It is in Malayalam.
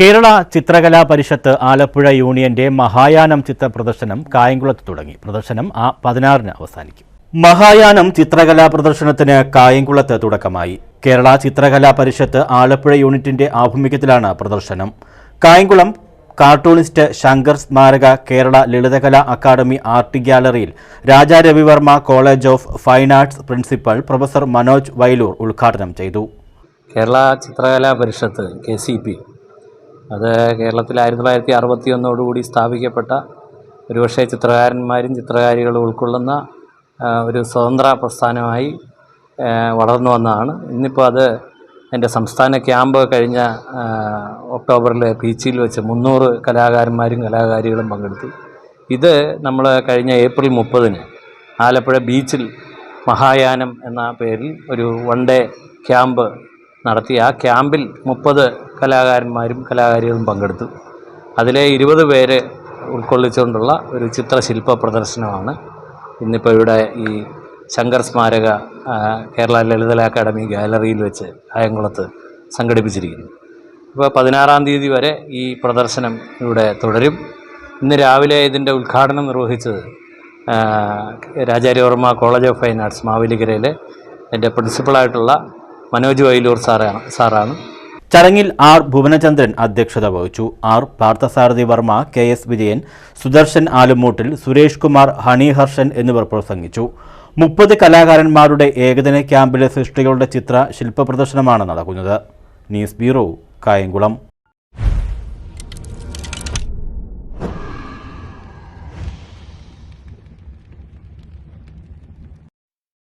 കേരള ചിത്രകലാ പരിഷത്ത് ആലപ്പുഴ യൂണിയന്റെ മഹായാനം ചിത്ര പ്രദർശനം കായംകുളത്ത് തുടങ്ങി. പ്രദർശനം ആ പതിനാറിന് അവസാനിക്കും. മഹായാനം ചിത്രകലാ പ്രദർശനത്തിന് കായംകുളത്ത് തുടക്കമായി. കേരള ചിത്രകലാ പരിഷത്ത് ആലപ്പുഴ യൂണിറ്റിന്റെ ആഭിമുഖ്യത്തിലാണ് പ്രദർശനം. കായംകുളം കാർട്ടൂണിസ്റ്റ് ശങ്കർ സ്മാരക Kerala Lalithakala academy art ഗ്യാലറിയിൽ Raja Ravi Varma college of fine arts principal professor Manoj Vailoor ഉദ്ഘാടനം ചെയ്തു. Kerala Chithrakala Parishath K C P അത് കേരളത്തിൽ ആയിരത്തി തൊള്ളായിരത്തി അറുപത്തി ഒന്നോടുകൂടി സ്ഥാപിക്കപ്പെട്ട ഒരുപക്ഷെ ചിത്രകാരന്മാരും ചിത്രകാരികളും ഉൾക്കൊള്ളുന്ന ഒരു സ്വതന്ത്ര പ്രസ്ഥാനമായി വളർന്നു വന്നതാണ്. ഇന്നിപ്പോൾ അത് എന്റെ സംസ്ഥാന ക്യാമ്പ് കഴിഞ്ഞ ഒക്ടോബറിൽ ബീച്ചിൽ വെച്ച് മുന്നൂറ് കലാകാരന്മാരും കലാകാരികളും പങ്കെടുത്തു. ഇത് നമ്മൾ കഴിഞ്ഞ ഏപ്രിൽ മുപ്പതിന് ആലപ്പുഴ ബീച്ചിൽ മഹായാനം എന്ന പേരിൽ ഒരു വൺ ഡേ ക്യാമ്പ് നടത്തി. ആ ക്യാമ്പിൽ മുപ്പത് കലാകാരന്മാരും കലാകാരികളും പങ്കെടുത്തു. അതിലെ ഇരുപത് പേരെ ഉൾക്കൊള്ളിച്ചുകൊണ്ടുള്ള ഒരു ചിത്രശില്പ പ്രദർശനമാണ് ഇന്നിപ്പോൾ ഇവിടെ ഈ ശങ്കർ സ്മാരക കേരള ലളിതകലാ അക്കാദമി ഗാലറിയിൽ വെച്ച് ആയങ്കുളത്ത് സംഘടിപ്പിച്ചിരിക്കുന്നു. ഇപ്പോൾ പതിനാറാം തീയതി വരെ ഈ പ്രദർശനം ഇവിടെ തുടരും. ഇന്ന് രാവിലെ ഇതിന്റെ ഉദ്ഘാടനം നിർവഹിച്ചത് Raja Ravi Varma college of fine arts മാവേലിക്കരയിലെ എന്റെ പ്രിൻസിപ്പളായിട്ടുള്ള മനോജ് വൈലൂർ സാറാണ് സാറാണ്. ചടങ്ങിൽ ആർ ഭുവനചന്ദ്രൻ അധ്യക്ഷത വഹിച്ചു. R Parthasarathy Varma K S Vijayan Sudarshan Alummoottil Suresh Kumar Honey Harshan എന്നിവർ പ്രസംഗിച്ചു. മുപ്പത് കലാകാരന്മാരുടെ ഏകദിന ക്യാമ്പിലെ സൃഷ്ടികളുടെ ചിത്ര ശില്പ പ്രദർശനമാണ് നടക്കുന്നത്. News bureau Kayamkulam.